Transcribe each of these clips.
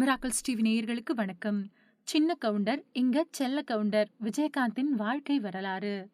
Miracle Stevie நேயர்களுக்கு வணக்கம். சின்ன கவுண்டர் இங்க செல்ல கவுண்டர் விஜயகாந்தின் வாழ்க்கை வரலாறு.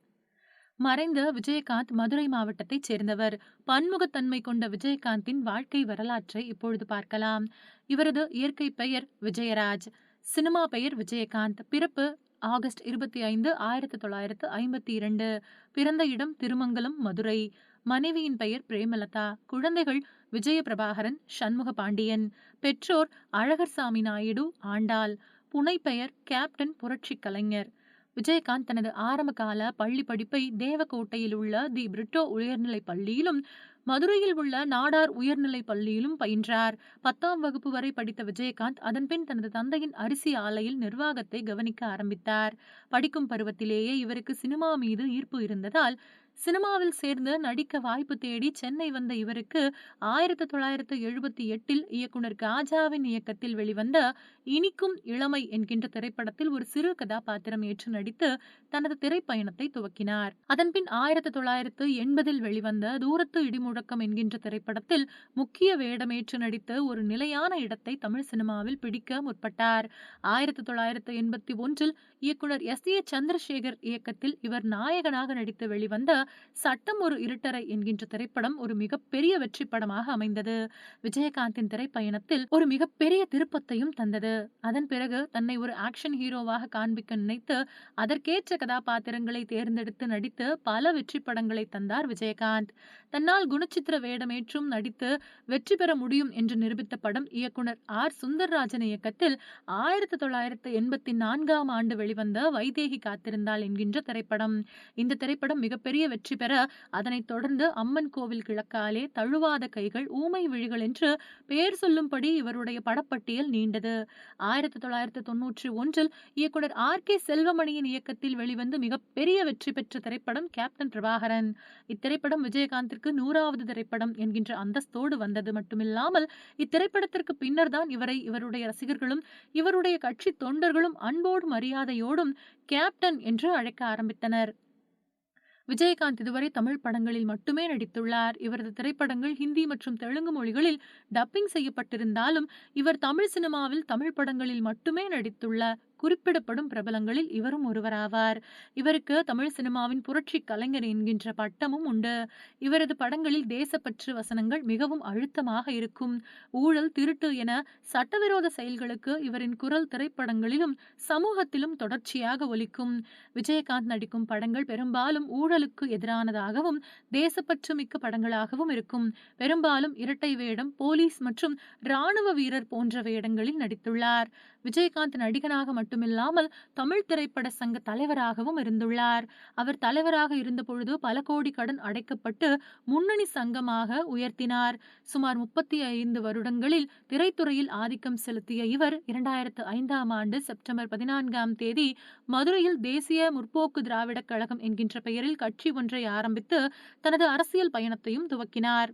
மறைந்த விஜயகாந்த் மதுரை மாவட்டத்தைச் சேர்ந்தவர் பன்முகத்தன்மை கொண்ட விஜயகாந்தின் வாழ்க்கை வரலாற்றை இப்பொழுது பார்க்கலாம். இவரது இயற்கை பெயர் விஜயராஜ் சினிமா பெயர் விஜயகாந்த் பிறப்பு ஆகஸ்ட் இருபத்தி ஐந்து ஆயிரத்தி தொள்ளாயிரத்து ஐம்பத்தி இரண்டு பிறந்த இடம் திருமங்கலம் மதுரை. மனைவியின் பெயர் பிரேமலதா குழந்தைகள் விஜய பிரபாகரன் சண்முக பாண்டியன் பெற்றோர் அழகர்சாமி நாயுடு ஆண்டாள் புனைப்பெயர் கேப்டன் புரட்சி கலைஞர். விஜயகாந்த் தனது ஆரம்ப கால பள்ளி படிப்பை தேவக்கோட்டையில் உள்ள தி பிரிட்டோ உயர்நிலைப் பள்ளியிலும் மதுரையில் உள்ள நாடார் உயர்நிலைப் பள்ளியிலும் பயின்றார். பத்தாம் வகுப்பு வரை படித்த விஜயகாந்த் அதன்பின் தனது தந்தையின் அரிசி ஆலையில் நிர்வாகத்தை கவனிக்க ஆரம்பித்தார். படிக்கும் பருவத்திலேயே இவருக்கு சினிமா மீது ஈர்ப்பு இருந்ததால் சினிமாவில் சேர்ந்து நடிக்க வாய்ப்பு தேடி சென்னை வந்த இவருக்கு ஆயிரத்தி தொள்ளாயிரத்து எழுபத்தி எட்டில் இயக்குனர் காஜாவின் இயக்கத்தில் வெளிவந்த இனிக்கும் இளமை என்கின்ற திரைப்படத்தில் ஒரு சிறு கதாபாத்திரம் ஏற்று நடித்து தனது திரைப்பயணத்தை துவக்கினார். அதன்பின் ஆயிரத்தி தொள்ளாயிரத்து எண்பதில் வெளிவந்த தூரத்து இடிமுழக்கம் என்கின்ற திரைப்படத்தில் முக்கிய வேடமேற்று நடித்து ஒரு நிலையான இடத்தை தமிழ் சினிமாவில் பிடிக்க முற்பட்டார். ஆயிரத்தி தொள்ளாயிரத்து எண்பத்தி ஒன்றில் இயக்குனர் எஸ் ஏ சந்திரசேகர் இயக்கத்தில் இவர் நாயகனாக நடித்து வெளிவந்த சட்டம் ஒரு இருட்டரை என்கின்ற திரைப்படம் ஒரு மிகப்பெரிய வெற்றி படமாக அமைந்தது. விஜயகாந்தின் திரைப்பயணத்தில் ஒரு மிகப்பெரிய திருப்பத்தையும் தந்தது. அதன் பிறகு தன்னை ஒரு ஆக்ஷன் ஹீரோவாக காண்பிக்க நினைத்து அதற்கேற்ற கதாபாத்திரங்களை தேர்ந்தெடுத்து நடித்து பல வெற்றி படங்களை தந்தார் விஜயகாந்த். தன்னால் குணச்சித்திர வேடமேற்றும் நடித்து வெற்றி பெற முடியும் என்று நிரூபித்த படம் இயக்குனர் ஆர். சுந்தர்ராஜன் இயக்கத்தில் ஆயிரத்தி தொள்ளாயிரத்தி எண்பத்தி நான்காம் ஆண்டு வெளிவந்த வைதேகி காத்திருந்தாள் என்கின்ற திரைப்படம். இந்த திரைப்படம் மிகப்பெரிய வெற்றி பெற அதனைத் தொடர்ந்து அம்மன் கோவில் கிழக்காலே தழுவாத கைகள் ஊமை விழிகள் என்று பெயர் சொல்லும்படி இவருடைய படப்பட்டியல் நீண்டது. ஆயிரத்தி தொள்ளாயிரத்தி தொன்னூற்றி ஒன்றில் இயக்குனர் ஆர். கே. செல்வமணியின் இயக்கத்தில் வெளிவந்து மிகப்பெரிய வெற்றி பெற்ற திரைப்படம் கேப்டன் பிரபாகரன். இத்திரைப்படம் விஜயகாந்திற்கு நூறாவது திரைப்படம் என்கின்ற அந்தஸ்தோடு வந்தது மட்டுமில்லாமல் இத்திரைப்படத்திற்கு பின்னர் தான் இவரை இவருடைய ரசிகர்களும் இவருடைய கட்சி தொண்டர்களும் அன்போடும் மரியாதையோடும் கேப்டன் என்று அழைக்க ஆரம்பித்தனர். விஜயகாந்த் இதுவரை தமிழ் படங்களில் மட்டுமே நடித்துள்ளார். இவரது திரைப்படங்கள் ஹிந்தி மற்றும் தெலுங்கு மொழிகளில் டப்பிங் செய்யப்பட்டிருந்தாலும் இவர் தமிழ் சினிமாவில் தமிழ் படங்களில் மட்டுமே நடித்துள்ளார். குறிப்பிடப்படும் பிரபலங்களில் இவரும் ஒருவராவார். இவருக்கு தமிழ் சினிமாவின் புரட்சி கலைஞர் என்கின்ற பட்டமும் உண்டு. இவரது படங்களில் தேசப்பற்று வசனங்கள் மிகவும் அழுத்தமாக இருக்கும். ஊழல் திருட்டு என சட்டவிரோத செயல்களுக்கு இவரின் குரல் திரைப்படங்களிலும் சமூகத்திலும் தொடர்ச்சியாக ஒலிக்கும். விஜயகாந்த் நடிக்கும் படங்கள் பெரும்பாலும் ஊழலுக்கு எதிரானதாகவும் தேசப்பற்று மிக்க படங்களாகவும் இருக்கும். பெரும்பாலும் இரட்டை வேடம் போலீஸ் மற்றும் ராணுவ வீரர் போன்ற வேடங்களில் நடித்துள்ளார். விஜயகாந்த் நடிகனாக மட்டுமில்லாமல் தமிழ் திரைப்பட சங்க தலைவராகவும் இருந்துள்ளார். அவர் தலைவராக இருந்தபொழுது பல கோடி கடன் அடைக்கப்பட்டு முன்னணி சங்கமாக உயர்த்தினார். சுமார் முப்பத்தி ஐந்து வருடங்களில் திரைத்துறையில் ஆதிக்கம் செலுத்திய இவர் இரண்டாயிரத்து ஐந்தாம் ஆண்டு செப்டம்பர் பதினான்காம் தேதி மதுரையில் தேசிய முற்போக்கு திராவிடக் கழகம் என்கின்ற பெயரில் கட்சி ஒன்றை ஆரம்பித்து தனது அரசியல் பயணத்தையும் துவக்கினார்.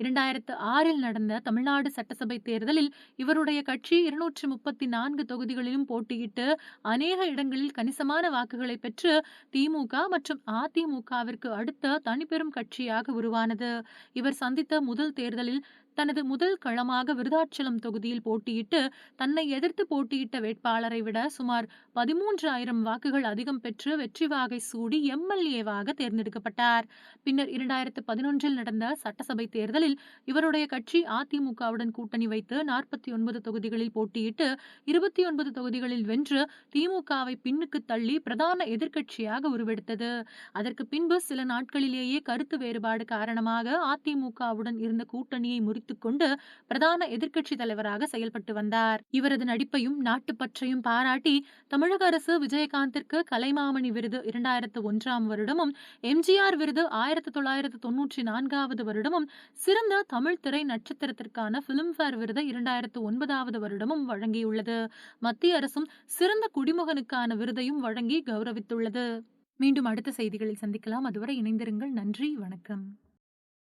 இரண்டாயிரத்து ஆறில் நடந்த தமிழ்நாடு சட்டசபை தேர்தலில் இவருடைய கட்சி இருநூற்றி முப்பத்தி நான்கு தொகுதிகளிலும் போட்டியிட்டு அநேக இடங்களில் கணிசமான வாக்குகளை பெற்று திமுக மற்றும் அதிமுகவிற்கு அடுத்த தனிப்பெரும் கட்சியாக உருவானது. இவர் சந்தித்த முதல் தேர்தலில் தனது முதல் களமாக விருதாச்சலம் தொகுதியில் போட்டியிட்டு தன்னை எதிர்த்து போட்டியிட்ட வேட்பாளரை விட சுமார் பதிமூன்று ஆயிரம் வாக்குகள் அதிகம் பெற்று வெற்றி வாகை சூடி எம்எல்ஏவாக தேர்ந்தெடுக்கப்பட்டார். பின்னர் இரண்டாயிரத்து பதினொன்றில் நடந்த சட்டசபை தேர்தலில் இவருடைய கட்சி அதிமுகவுடன் கூட்டணி வைத்து நாற்பத்தி ஒன்பது தொகுதிகளில் போட்டியிட்டு இருபத்தி ஒன்பது தொகுதிகளில் வென்று திமுகவை பின்னுக்கு தள்ளி பிரதான எதிர்க்கட்சியாக உருவெடுத்தது. அதற்கு பின்பு சில நாட்களிலேயே கருத்து வேறுபாடு காரணமாக அதிமுகவுடன் இருந்த கூட்டணியை முறித்து கொண்டு பிரதான எதிர்க்கட்சி தலைவராக செயல்பட்டு வந்தார். இவரது நடிப்பையும் நாட்டுப்பற்றையும் பாராட்டி தமிழக அரசு விஜயகாந்திற்கு கலைமாமணி விருது இரண்டாயிரத்து ஒன்றாம் வருடமும் எம்ஜிஆர் விருது ஆயிரத்தி தொள்ளாயிரத்து தொன்னூற்றி நான்காவது வருடமும் சிறந்த தமிழ் திரை நட்சத்திரத்திற்கான பிலிம்பேர் விருது இரண்டாயிரத்து ஒன்பதாவது வருடமும் வழங்கியுள்ளது. மத்திய அரசும் சிறந்த குடிமகனுக்கான விருதையும் வழங்கி கௌரவித்துள்ளது. மீண்டும் அடுத்த செய்திகளில் சந்திக்கலாம். அதுவரை இணைந்திருங்கள். நன்றி. வணக்கம்.